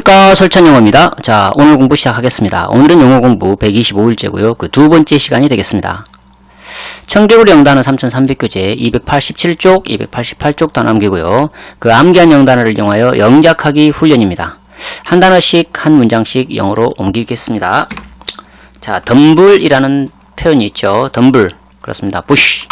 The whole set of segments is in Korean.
안녕하십니까 설찬영어입니다. 자 오늘 공부 시작하겠습니다. 오늘은 영어 공부 125일째고요. 그 두 번째 시간이 되겠습니다. 청개구리 영단어 3300교재 287쪽, 288쪽 다 남기고요. 그 암기한 영단어를 이용하여 영작하기 훈련입니다. 한 단어씩 한 문장씩 영어로 옮기겠습니다. 자 덤불이라는 표현이 있죠. 덤불 그렇습니다. 부시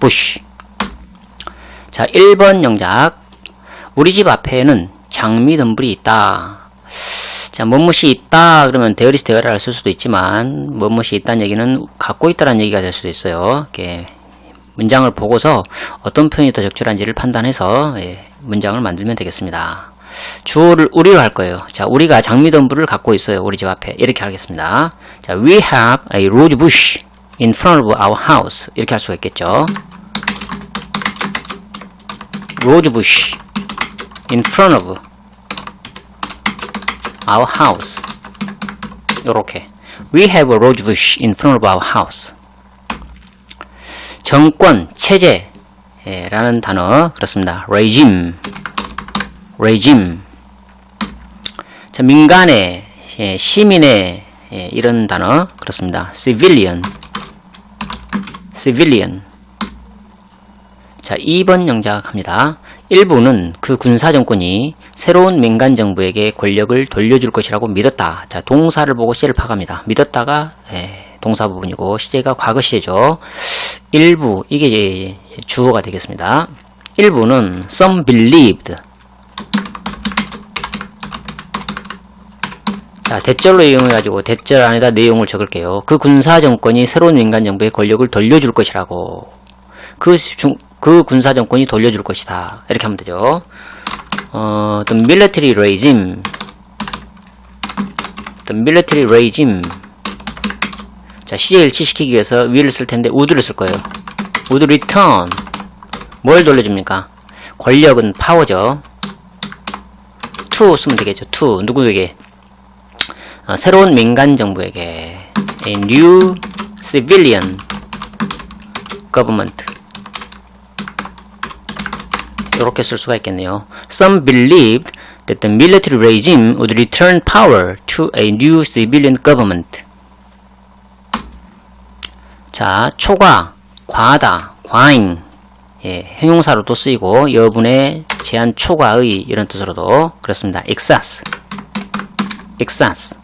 부시 자 1번 영작 우리 집 앞에는 장미 덤불이 있다. 자, 무엇이 있다 그러면 데어리스 데어라를 쓸 수도 있지만 무엇이 있다는 얘기는 갖고 있다는 얘기가 될 수도 있어요. 이렇게 문장을 보고서 어떤 표현이 더 적절한지를 판단해서 예, 문장을 만들면 되겠습니다. 주어를 우리로 할 거예요. 자, 우리가 장미 덤불을 갖고 있어요. 우리 집 앞에 이렇게 하겠습니다. 자, we have a rose bush in front of our house 이렇게 할 수가 있겠죠. rose bush in front of our house. 요렇게. We have a rose bush in front of our house. 정권, 체제, 예, 라는 단어, 그렇습니다. regime, regime. 자, 민간의, 예, 시민의, 예, 이런 단어, 그렇습니다. civilian, civilian. 자, 2번 영작 합니다. 일부는 그 군사정권이 새로운 민간 정부에게 권력을 돌려줄 것이라고 믿었다. 자, 동사를 보고 시제를 파갑니다. 믿었다가 예, 동사 부분이고 시제가 과거 시제죠. 일부 이게 이제 주어가 되겠습니다. 일부는 some believed. 자, 대절로 이용해가지고 대절 안에다 내용을 적을게요. 그 군사정권이 새로운 민간 정부의 권력을 돌려줄 것이라고. 그 중, 그 군사 정권이 돌려줄 것이다. 이렇게 하면 되죠. 어, the military regime. the military regime. 자, 시제 일치시키기 위해서 will을 쓸 텐데 would를 쓸 거예요. would return. 뭘 돌려줍니까? 권력은 파워죠. to 쓰면 되겠죠. to. 누구에게? 어, 새로운 민간 정부에게. a new civilian government. 이렇게 쓸 수가 있겠네요. Some believed that the military regime would return power to a new civilian government. 자, 초과, 과하다, 과잉, 예, 형용사로도 쓰이고 여분의 제한 초과의 이런 뜻으로도 그렇습니다. excess, excess.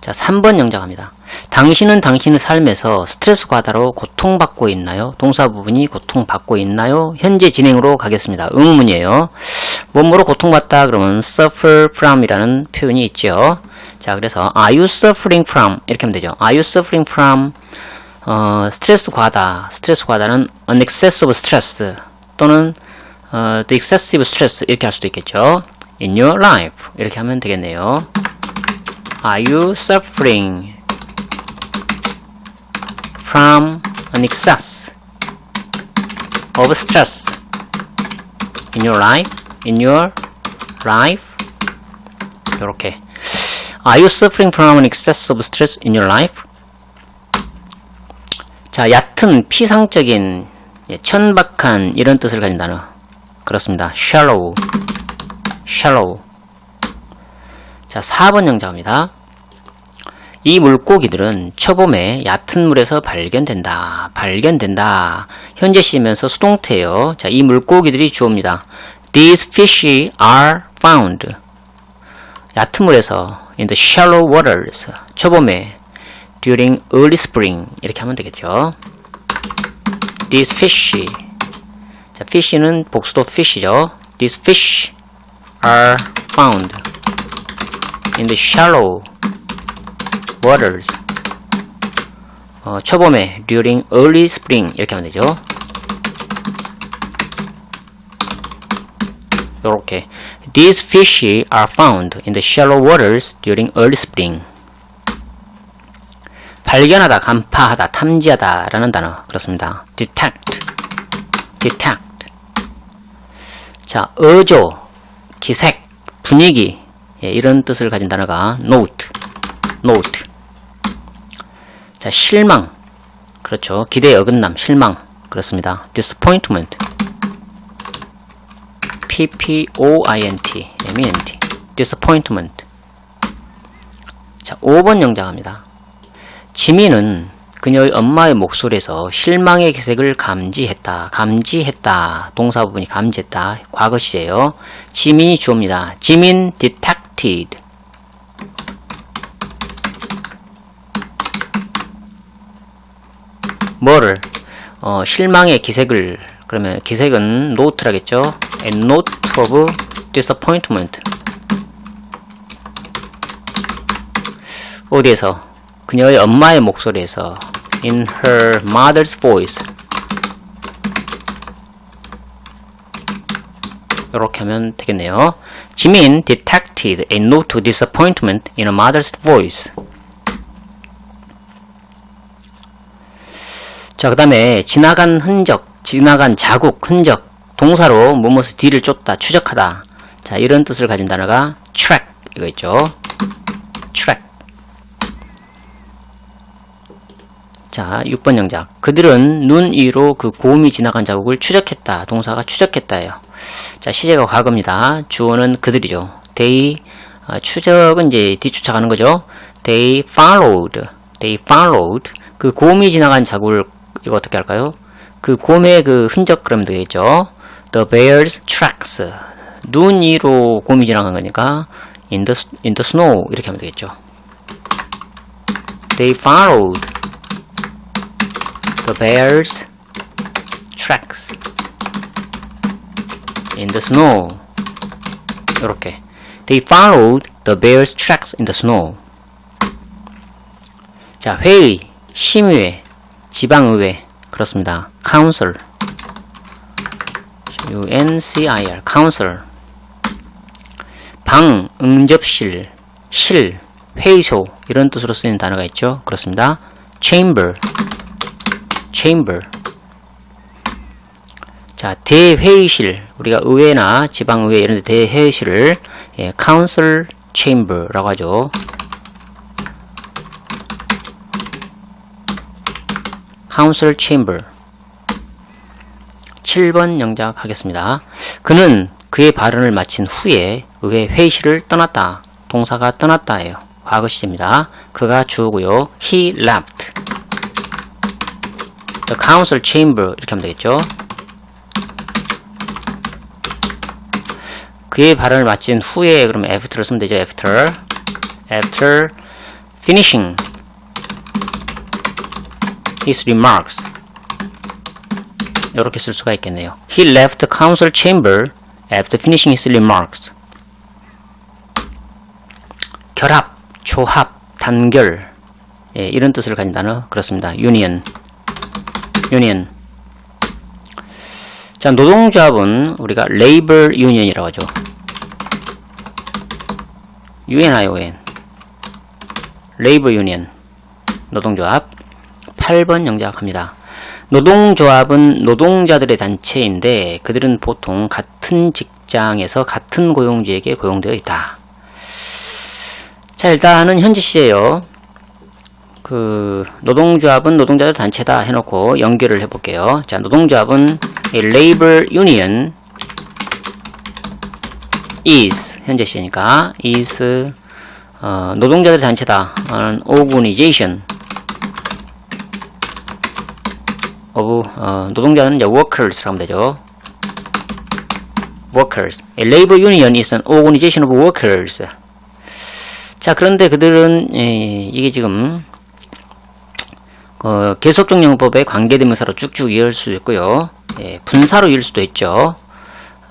자, 3번 영작합니다. 당신은 당신의 삶에서 스트레스 과다로 고통받고 있나요? 동사 부분이 고통받고 있나요? 현재 진행으로 가겠습니다. 의문문이에요. 몸으로 고통받다 그러면 suffer from 이라는 표현이 있죠. 자, 그래서 are you suffering from 이렇게 하면 되죠. are you suffering from 어, 스트레스 과다. 스트레스 과다는 an excess of stress 또는 어, the excessive stress 이렇게 할 수도 있겠죠. in your life 이렇게 하면 되겠네요. Are you suffering from an excess of stress in your life? In your life? 이렇게. Are you suffering from an excess of stress in your life? 자, 얕은 피상적인 예, 천박한 이런 뜻을 가진 단어. 그렇습니다. shallow. shallow. 자, 4번 영작입니다. 이 물고기들은 초봄에 얕은 물에서 발견된다. 발견된다. 현재 시면서 수동태예요. 자, 이 물고기들이 주어입니다. These fish are found. 얕은 물에서 in the shallow waters. 초봄에 during early spring 이렇게 하면 되겠죠. These fish. 자, fish는 복수도 fish죠. These fish are found in the shallow waters. 어, 초봄에 during early spring 이렇게 하면 되죠. 요렇게 These fish are found in the shallow waters during early spring. 발견하다, 간파하다, 탐지하다 라는 단어 그렇습니다. detect, detect. 자, 어조, 기색, 분위기 예, 이런 뜻을 가진 단어가 note, note. 자, 실망. 그렇죠. 기대에 어긋남, 실망. 그렇습니다. disappointment. P-P-O-I-N-T, M-E-N-T. disappointment. 자, 5번 영장합니다. 지민은 그녀의 엄마의 목소리에서 실망의 기색을 감지했다. 감지했다. 동사 부분이 감지했다. 과거 시제요. 지민이 주어입니다. 지민 detected. 뭐를? 어, 실망의 기색을 그러면 기색은 note라겠죠. A note of disappointment. 어디에서? 그녀의 엄마의 목소리에서 in her mother's voice 이렇게 하면 되겠네요. 지민 detected a note of disappointment in her mother's voice. 자, 그 다음에 지나간 흔적, 지나간 자국, 흔적, 동사로 무엇을 뒤를 쫓다, 추적하다. 자, 이런 뜻을 가진 단어가 track 이거 있죠. track. 자, 6번 영작. 그들은 눈 위로 그 곰이 지나간 자국을 추적했다. 동사가 추적했다예요. 자, 시제가 과거입니다. 주어는 그들이죠. They 아, 추적은 이제 뒤쫓아가는 거죠. They followed. They followed. 그 곰이 지나간 자국을 이거 어떻게 할까요? 그 곰의 그 흔적 그러면 되겠죠. The bear's tracks. 눈 위로 곰이 지나간 거니까 in the in the snow 이렇게 하면 되겠죠. They followed the bear's tracks in the snow. 이렇게. They followed the bear's tracks in the snow. 자, 회의, 심의회, 지방의회. 그렇습니다. council. U-N-C-I-R. council. 방, 응접실, 실, 회의소. 이런 뜻으로 쓰이는 단어가 있죠. 그렇습니다. chamber. chamber. 자, 대회의실. 우리가 의회나 지방의회 이런 데 대회의실을 예, council chamber라고 하죠. Council chamber. 7번 영작 하겠습니다. 그는 그의 발언을 마친 후에 의회 회의실을 떠났다. 동사가 떠났다예요. 과거 시제입니다. 그가 주어고요. He left. The council chamber 이렇게 하면 되겠죠. 그의 발언을 마친 후에 그러면 after를 쓰면 되죠. after. after finishing his remarks. 이렇게 쓸 수가 있겠네요. He left the council chamber after finishing his remarks. 결합, 조합, 단결 예, 이런 뜻을 가진 단어 그렇습니다. union, union. 자 노동조합은 우리가 labor union이라고 하죠. UNION, labor union, 노동조합. 8번 영작합니다. 노동조합은 노동자들의 단체인데 그들은 보통 같은 직장에서 같은 고용주에게 고용되어 있다. 자, 일단은 현재 시제요. 그 노동조합은 노동자들 단체다 해놓고 연결을 해볼게요. 자, 노동조합은 labor union is 현재 시제니까 is 어, 노동자들 단체다. 어, organization of 어, 노동자는 이제 workers라고 하면 되죠. workers. A labor union is an organization of workers. 자, 그런데 그들은 예, 이게 지금 어, 계속적용법의 관계대명사로 쭉쭉 이을 수도 있고요. 예, 분사로 이을 수도 있죠.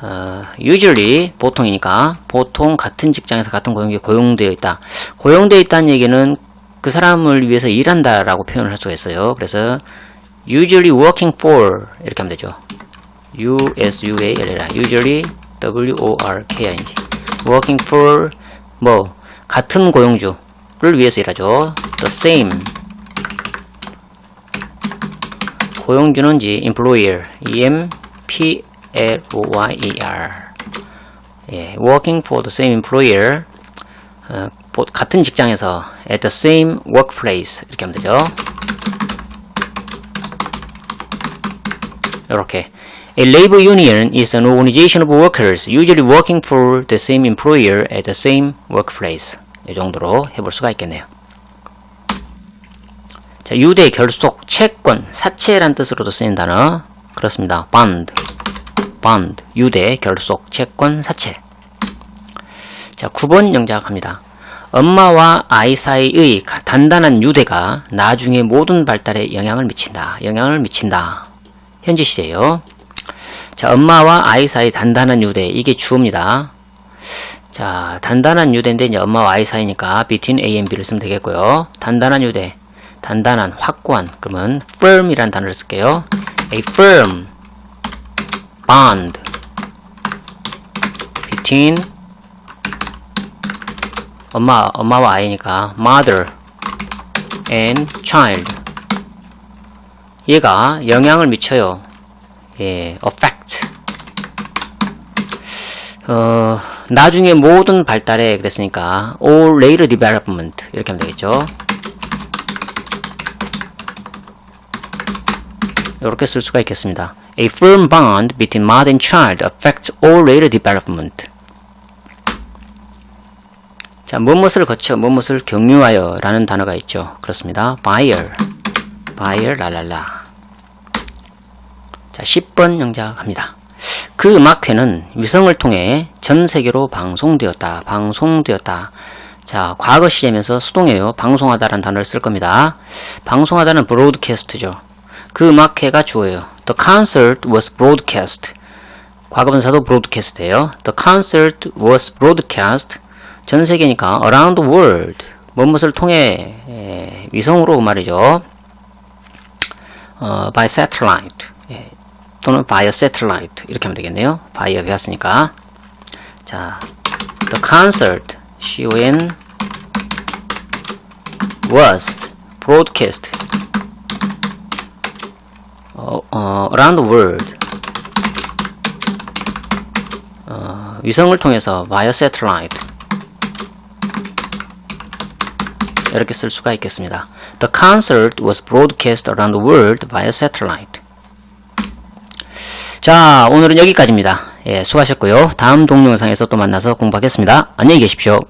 어, usually 보통이니까 보통 같은 직장에서 같은 고용에 고용되어 있다. 고용되어 있다는 얘기는 그 사람을 위해서 일한다라고 표현을 할 수가 있어요. 그래서 usually working for 이렇게 하면 되죠. U-S-U-A-L-L usually W-O-R-K-I-N-G working for 뭐 같은 고용주를 위해서 일하죠. the same 고용주는지 employer E-M-P-L-O-Y-E-R 예, working for the same employer 어, 보- 같은 직장에서 at the same workplace 이렇게 하면 되죠. 이렇게 A labor union is an organization of workers usually working for the same employer at the same workplace. 이 정도로 해볼 수가 있겠네요. 자, 유대 결속, 채권, 사채란 뜻으로도 쓰인 단어. 그렇습니다. bond, bond, 유대 결속, 채권, 사채. 자, 9번 영작 합니다. 엄마와 아이 사이의 가- 단단한 유대가 나중에 모든 발달에 영향을 미친다. 영향을 미친다. 현재 시제요. 자, 엄마와 아이 사이 단단한 유대. 이게 주어입니다. 자, 단단한 유대인데 이제 엄마와 아이 사이니까 between A and B를 쓰면 되겠고요. 단단한 유대. 단단한, 확고한. 그러면 firm이란 단어를 쓸게요. A firm bond between 엄마, 엄마와 아이니까 mother and child. 얘가 영향을 미쳐요. 예, affect. 어, 나중에 모든 발달에 그랬으니까 all later development 이렇게 하면 되겠죠. 이렇게 쓸 수가 있겠습니다. A firm bond between mother and child affects all later development. 자, 무엇을 거쳐 무엇을 경유하여 라는 단어가 있죠. 그렇습니다. buyer, buyer, 랄랄라. 자, 10번 영작합니다. 그 음악회는 위성을 통해 전 세계로 방송되었다. 방송되었다. 자, 과거 시제면서 수동이에요. 방송하다라는 단어를 쓸 겁니다. 방송하다는 broadcast죠. 그 음악회가 주어예요. The concert was broadcast. 과거분사도 broadcast예요. The concert was broadcast. 전 세계니까 around the world. 무엇을 통해 예, 위성으로 말이죠. 어, by satellite. 예, 또는 via satellite 이렇게 하면 되겠네요. via 배웠으니까. 자, the concert con was broadcast 어, 어, around the world. 어, 위성을 통해서 via satellite 이렇게 쓸 수가 있겠습니다. The concert was broadcast around the world via satellite. 자, 오늘은 여기까지입니다. 예, 수고하셨고요. 다음 동영상에서 또 만나서 공부하겠습니다. 안녕히 계십시오.